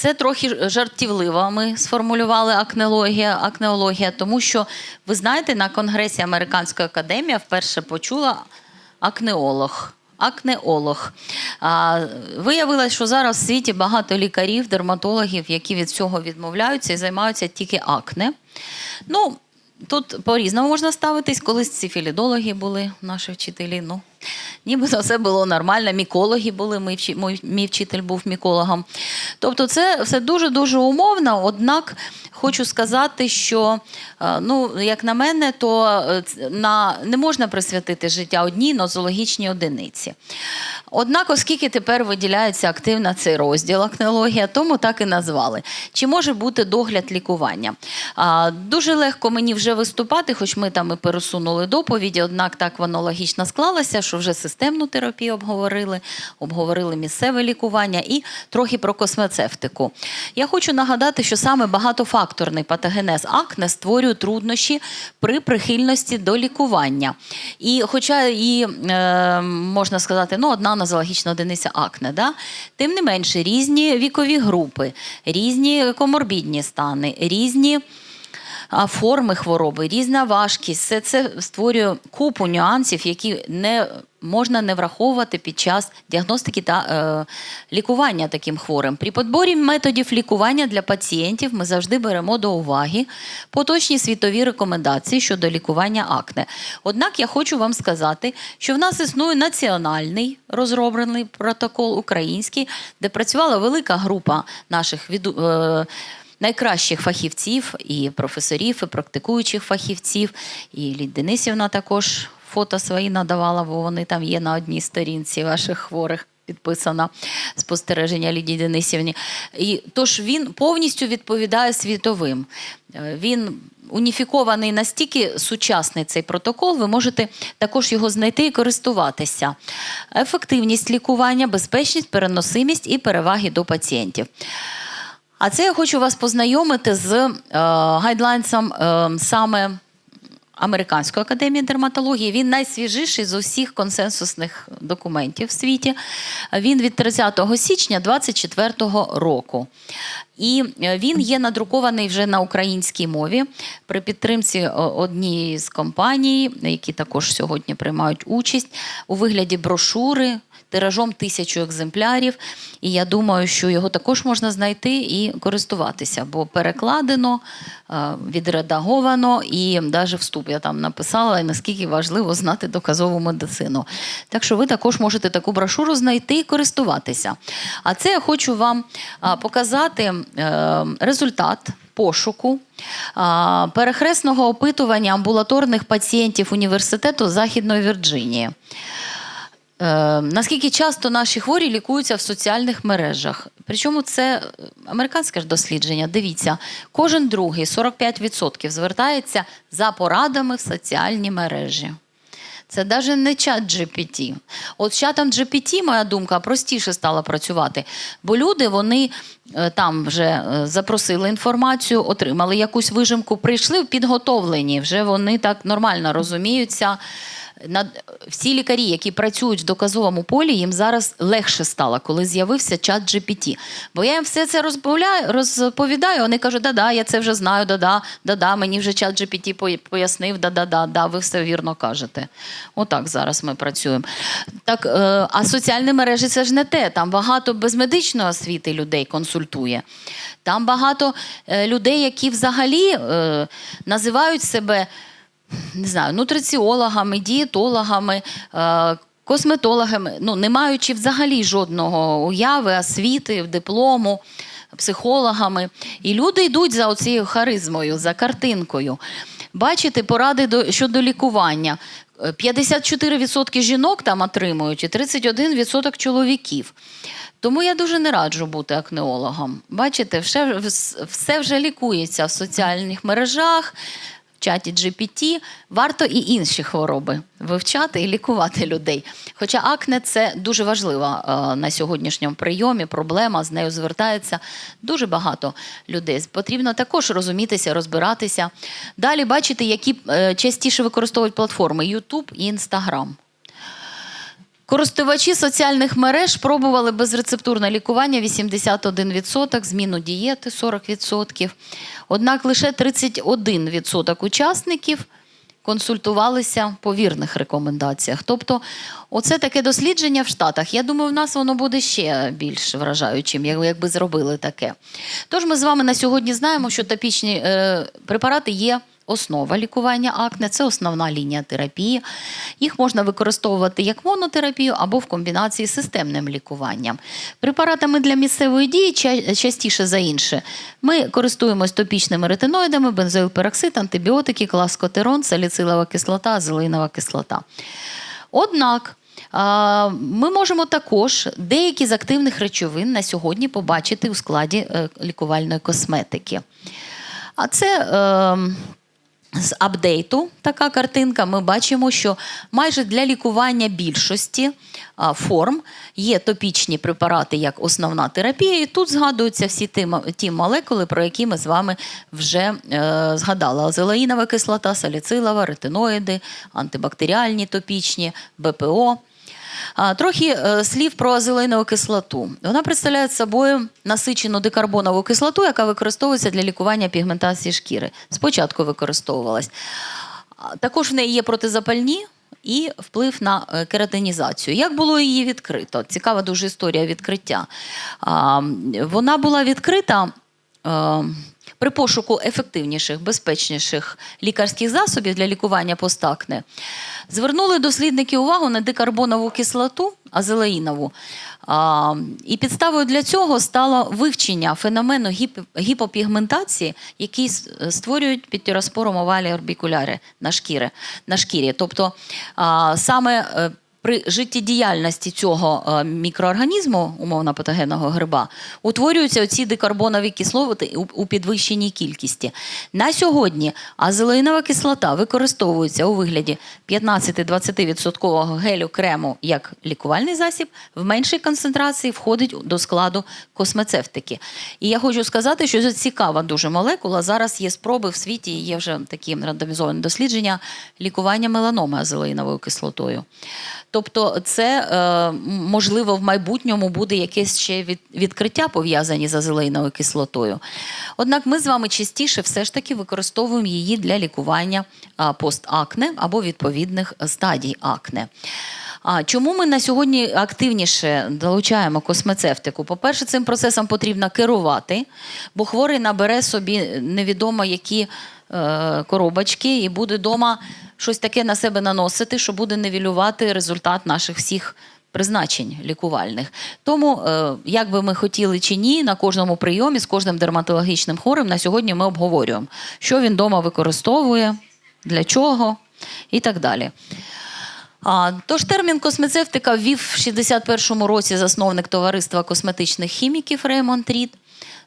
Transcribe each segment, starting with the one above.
Це трохи жартівливо. Ми сформулювали акнеологія, акнеологія, тому що ви знаєте, на конгресі Американської академії вперше почула акнеолог. Акнеолог. А, виявилось, що зараз в світі багато лікарів, дерматологів, які від цього відмовляються і займаються тільки акне. Ну, тут по-різному можна ставитись. Колись сифілідологи були наші вчителі. Ну, нібито все було нормально. Мікологи були. Мій, вчи- мій, мій вчитель був мікологом. Тобто, це все дуже-дуже умовно. Однак хочу сказати, що, е, ну, як на мене, то е, на, не можна присвятити життя одній нозологічній одиниці. Однак, оскільки тепер виділяється активно цей розділ акнеологія, тому так і назвали. Чи може бути догляд лікування? Дуже легко мені вже виступати, хоч ми там і пересунули доповіді, однак так воно логічно склалося, що вже системну терапію обговорили, обговорили місцеве лікування і трохи про космецевтику. Я хочу нагадати, що саме багатофакторний патогенез акне створює труднощі при прихильності до лікування. І хоча і е, можна сказати, ну, одна нозологічна одиниця акне, да? тим не менше різні вікові групи, різні коморбідні стани, різні форми хвороби, різна важкість. Все це створює купу нюансів, які не можна не враховувати під час діагностики та е, лікування таким хворим. При подборі методів лікування для пацієнтів ми завжди беремо до уваги поточні світові рекомендації щодо лікування акне. Однак я хочу вам сказати, що в нас існує національний розроблений протокол український, де працювала велика група наших віду. Е, найкращих фахівців, і професорів, і практикуючих фахівців. І Лідь Денисівна також фото свої надавала, бо вони там є на одній сторінці ваших хворих. Підписана спостереження Лідії Денисівні. І, тож він повністю відповідає світовим. Е, Він уніфікований настільки сучасний цей протокол, ви можете також його знайти і користуватися. Ефективність лікування, безпечність, переносимість і переваги до пацієнтів. А це я хочу вас познайомити з е, гайдлайнсом е, саме Американської академії дерматології. Він найсвіжіший з усіх консенсусних документів в світі. Він від 30 січня 2024 року. І е, він є надрукований вже на українській мові при підтримці однієї з компаній, які також сьогодні приймають участь у вигляді брошури тиражом тисячу екземплярів. І я думаю, що його також можна знайти і користуватися, бо перекладено, е, відредаговано, і навіть вступ я там написала, наскільки важливо знати доказову медицину. Так що ви також можете таку брошуру знайти і користуватися. А це я хочу вам показати е, результат. Пошуку перехресного опитування амбулаторних пацієнтів університету Західної Вірджинії. Е, наскільки часто наші хворі лікуються в соціальних мережах? Причому це е, американське ж дослідження. Дивіться, кожен другий 45% звертається за порадами в соціальні мережі. Це навіть не чат GPT. От з чатом GPT, моя думка, простіше стала працювати. Бо люди вони е, там вже е, запросили інформацію, отримали якусь вижимку, прийшли підготовлені, вже вони так нормально розуміються. Всі лікарі, які працюють в доказовому полі, їм зараз легше стало, коли з'явився чат GPT. Бо я їм все це розповідаю, розповідаю. Вони кажуть, да-да, я це вже знаю, да-да, да-да, мені вже чат GPT пояснив, да-да-да, да, ви все вірно кажете. Отак зараз ми працюємо. Так, е, а соціальні мережі це ж не те. Там багато без медичної освіти людей консультує. Там багато е, людей, які взагалі е, називають себе не знаю, нутриціологами, дієтологами, е, косметологами, ну, не маючи взагалі жодного уяви, освіти, диплому, психологами. І люди йдуть за оцією харизмою, за картинкою. Бачите поради до, щодо лікування. Е, 54% жінок там отримують і 31% чоловіків. Тому я дуже не раджу бути акнеологом. Бачите, все, все вже лікується в соціальних мережах, чаті GPT. Варто і інші хвороби вивчати і лікувати людей. Хоча акне це дуже важлива е, на сьогоднішньому прийомі, проблема, з нею звертається дуже багато людей. Потрібно також розумітися, розбиратися. Далі бачите, які е, частіше використовують платформи YouTube і Instagram. Користувачі соціальних мереж пробували безрецептурне лікування 81%, зміну дієти 40%. Однак лише 31% учасників консультувалися по вірних рекомендаціях. Тобто, оце таке дослідження в Штатах. Я думаю, в нас воно буде ще більш вражаючим, якби зробили таке. Тож ми з вами на сьогодні знаємо, що топічні е, препарати є. Основа лікування акне це основна лінія терапії. Їх можна використовувати як монотерапію або в комбінації з системним лікуванням. Препаратами для місцевої дії частіше за інше. Ми користуємось топічними ретиноїдами, бензоїлпероксид, антибіотики, класкотерон, саліцилова кислота, азелеїнова кислота. Однак ми можемо також деякі з активних речовин на сьогодні побачити у складі е, лікувальної косметики. А це е, з апдейту така картинка. Ми бачимо, що майже для лікування більшості форм є топічні препарати як основна терапія. І тут згадуються всі ті, ті молекули, про які ми з вами вже е, згадали: азелаїнова кислота, саліцилова, ретиноїди, антибактеріальні топічні, БПО. Трохи е, слів про азелейнову кислоту. Вона представляє собою насичену дикарбонову кислоту, яка використовується для лікування пігментації шкіри. Спочатку використовувалась. Також в неї є протизапальні і вплив на е, кератинізацію. Як було її відкрито? Цікава дуже історія відкриття. Вона була відкрита. При пошуку ефективніших, безпечніших лікарських засобів для лікування постакне звернули дослідники увагу на дикарбонову кислоту азелаїнову. А, і підставою для цього стало вивчення феномену гіп- гіпопігментації, який створюють підтіроспором овалі орбікуляри на, шкіри, на шкірі. Тобто а, саме е, при життєдіяльності цього е, мікроорганізму, умовно патогенного гриба, утворюються оці дикарбонові кислоти у, підвищеній кількості. На сьогодні азелеїнова кислота використовується у вигляді 15-20% гелю крему як лікувальний засіб, в меншій концентрації входить до складу космецевтики. І я хочу сказати, що це цікава дуже молекула. Зараз є спроби в світі, є вже такі рандомізовані дослідження лікування меланоми азелеїновою кислотою. Тобто, це е, можливо в майбутньому буде якесь ще відкриття пов'язані з азелеїновою кислотою. Однак ми з вами частіше все ж таки використовуємо її для лікування постакне або відповідних стадій акне. А чому ми на сьогодні активніше долучаємо космецевтику? По-перше, цим процесом потрібно керувати, бо хворий набере собі невідомо які коробочки і буде вдома щось таке на себе наносити, що буде невілювати результат наших всіх. Призначень лікувальних. Тому, е, як би ми хотіли чи ні, на кожному прийомі з кожним дерматологічним хворим на сьогодні ми обговорюємо, що він вдома використовує, для чого і так далі. А, тож термін космецевтика ввів в 61-му році засновник товариства косметичних хіміків Реймонд Рід.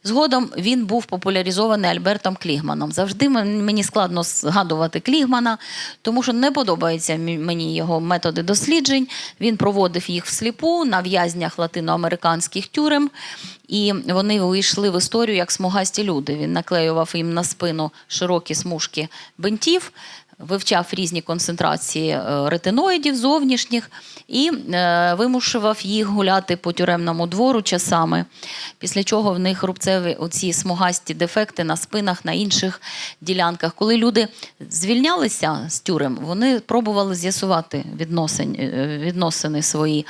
Згодом він був популяризований Альбертом Клігманом. Завжди мені складно згадувати Клігмана, тому що не подобаються мені його методи досліджень. Він проводив їх всліпу на в'язнях латиноамериканських тюрем, і вони вийшли в історію як смугасті люди. Він наклеював їм на спину широкі смужки бинтів, вивчав різні концентрації е, ретиноїдів зовнішніх і е, вимушував їх гуляти по тюремному двору часами, після чого в них рубцеві оці смугасті дефекти на спинах, на інших ділянках. Коли люди звільнялися з тюрем, вони пробували з'ясувати е, відносини свої.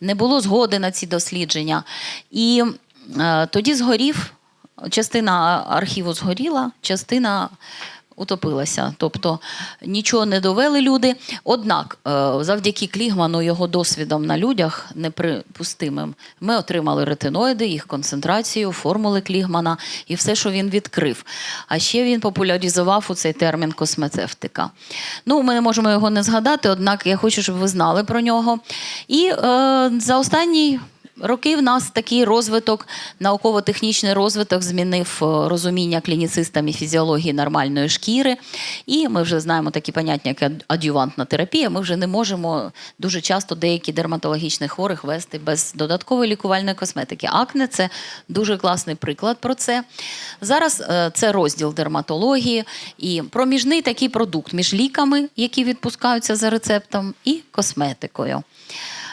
Не було згоди на ці дослідження. І тоді згорів, частина архіву згоріла, частина утопилася. Тобто нічого не довели люди. Однак, е, завдяки Клігману, його досвідом на людях неприпустимим, ми отримали ретиноїди, їх концентрацію, формули Клігмана і все, що він відкрив. А ще він популяризував у цей термін космецевтика. Ну, ми не можемо його не згадати, однак я хочу, щоб ви знали про нього. І е, за останній Роки в нас такий розвиток, науково-технічний розвиток змінив е, розуміння клініцистами фізіології нормальної шкіри. І ми вже знаємо такі поняття, як адювантна терапія. Ми вже не можемо дуже часто деякі дерматологічних хворих вести без додаткової лікувальної косметики. Акне це дуже класний приклад про це. Зараз е, це розділ дерматології і проміжний такий продукт між ліками, які відпускаються за рецептом, і косметикою.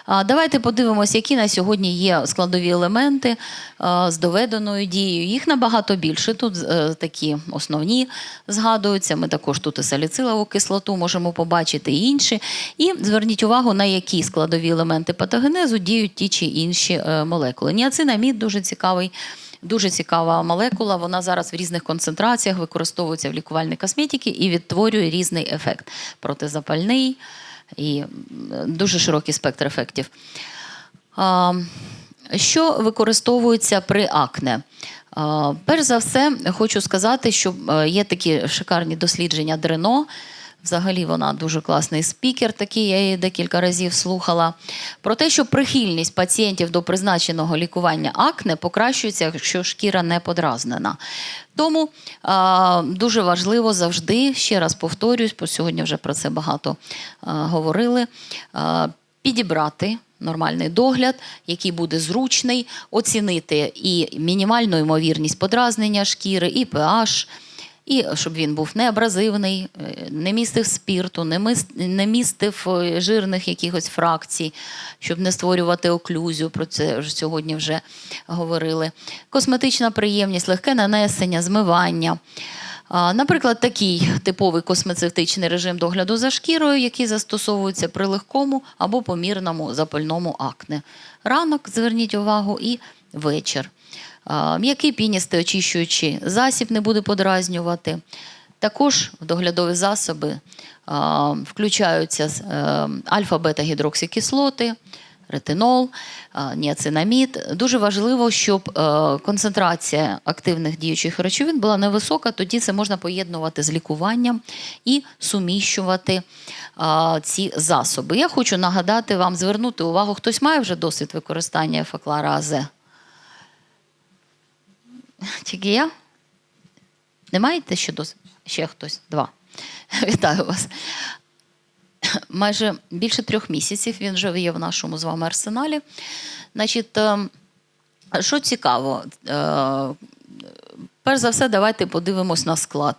Давайте подивимося, які на сьогодні є складові елементи з доведеною дією. Їх набагато більше. Тут е, такі основні згадуються. Ми також тут і саліцилову кислоту можемо побачити і інші. І зверніть увагу, на які складові елементи патогенезу діють ті чи інші е, молекули. Ніацинамід дуже цікавий. Дуже цікава молекула. Вона зараз в різних концентраціях використовується в лікувальній косметиці і відтворює різний ефект протизапальний і дуже широкий спектр ефектів. Що використовується при акне? Перш за все, хочу сказати, що е, є такі шикарні дослідження Дрено. Взагалі вона дуже класний спікер, такий я її декілька разів слухала. Про те, що прихильність пацієнтів до призначеного лікування акне покращується, якщо шкіра не подразнена. Тому а, дуже важливо завжди, ще раз повторюсь, бо сьогодні вже про це багато а, говорили. А, підібрати нормальний догляд, який буде зручний, оцінити і мінімальну ймовірність подразнення шкіри, і pH, і щоб він був не абразивний, е, не містив спірту, не, містив е, жирних якихось фракцій, щоб не створювати оклюзію. Про це сьогодні вже говорили. Косметична приємність, легке нанесення, змивання. Наприклад, такий типовий космецевтичний режим догляду за шкірою, який застосовується при легкому або помірному запальному акне. Ранок, зверніть увагу, і вечір. М'який піністий очищуючий засіб не буде подразнювати. Також в доглядові засоби включаються е, альфа-бета-гідроксикислоти, ретинол, ніацинамід. Дуже важливо, щоб е, концентрація активних діючих речовин була невисока, тоді це можна поєднувати з лікуванням і суміщувати ці засоби. Я хочу нагадати вам, звернути увагу, хтось має вже досвід використання ефеклара АЗ? Тільки я? Не маєте ще досвід? Ще хтось? Два. Вітаю вас. Майже більше трьох місяців він вже є в нашому з вами арсеналі. Значить, е, що цікаво, е, перш за все, давайте подивимось на склад.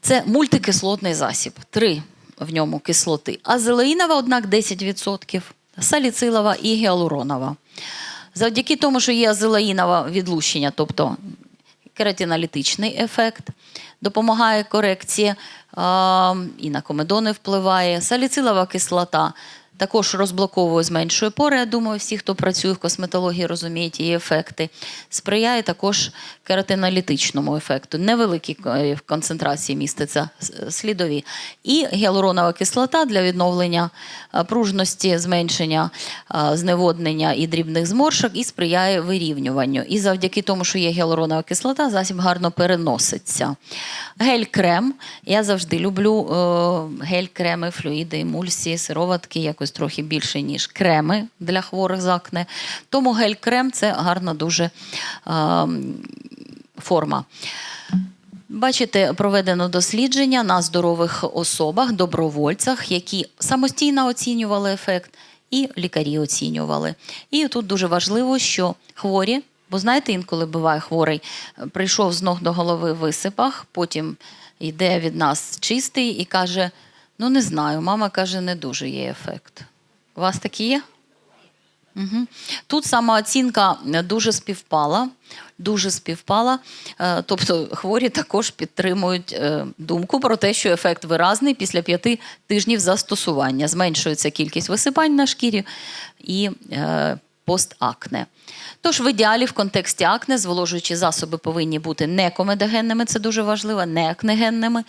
Це мультикислотний засіб. Три в ньому кислоти. Азелеїнова, однак, 10%, саліцилова і гіалуронова. Завдяки тому, що є азелаїнове відлущення, тобто кератиналітичний ефект, допомагає корекції а, і на комедони впливає. Саліцилова кислота також розблоковує, зменшує пори. Я думаю, всі, хто працює в косметології, розуміють її ефекти. Сприяє також кератиналітичному ефекту. Невеликі е, концентрації міститься слідові. І гіалуронова кислота для відновлення е, пружності, зменшення е, зневоднення і дрібних зморшок і сприяє вирівнюванню. І завдяки тому, що є гіалуронова кислота, засіб гарно переноситься. Гель-крем. Я завжди люблю гель-креми, флюїди, емульсії, сироватки, якось трохи більше, ніж креми для хворих з акне. Тому гель-крем це гарна дуже е, форма. Бачите, проведено дослідження на здорових особах, добровольцях, які самостійно оцінювали ефект, і лікарі оцінювали. І тут дуже важливо, що хворі, бо знаєте, інколи буває хворий, прийшов з ног до голови в висипах, потім йде від нас чистий і каже: ну не знаю, мама каже, не дуже є ефект. У вас такі є? Угу. Тут самооцінка дуже співпала. Дуже співпала. Е, Тобто хворі також підтримують е, думку про те, що ефект виразний після п'яти тижнів застосування. Зменшується кількість висипань на шкірі і е, постакне. Тож в ідеалі в контексті акне зволожуючі засоби повинні бути не комедогенними, це дуже важливо, не акнегенними,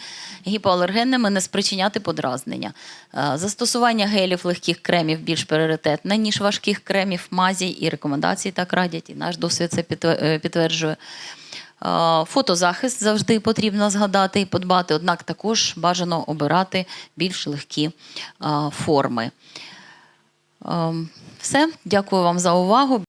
гіпоалергенними, не спричиняти подразнення. Е, Застосування гелів легких кремів більш пріоритетне, ніж важких кремів, мазі і рекомендації так радять, і наш досвід це е, підтверджує. Е, Фотозахист завжди потрібно згадати і подбати, однак також бажано обирати більш легкі форми. Ем, Все, дякую вам за увагу.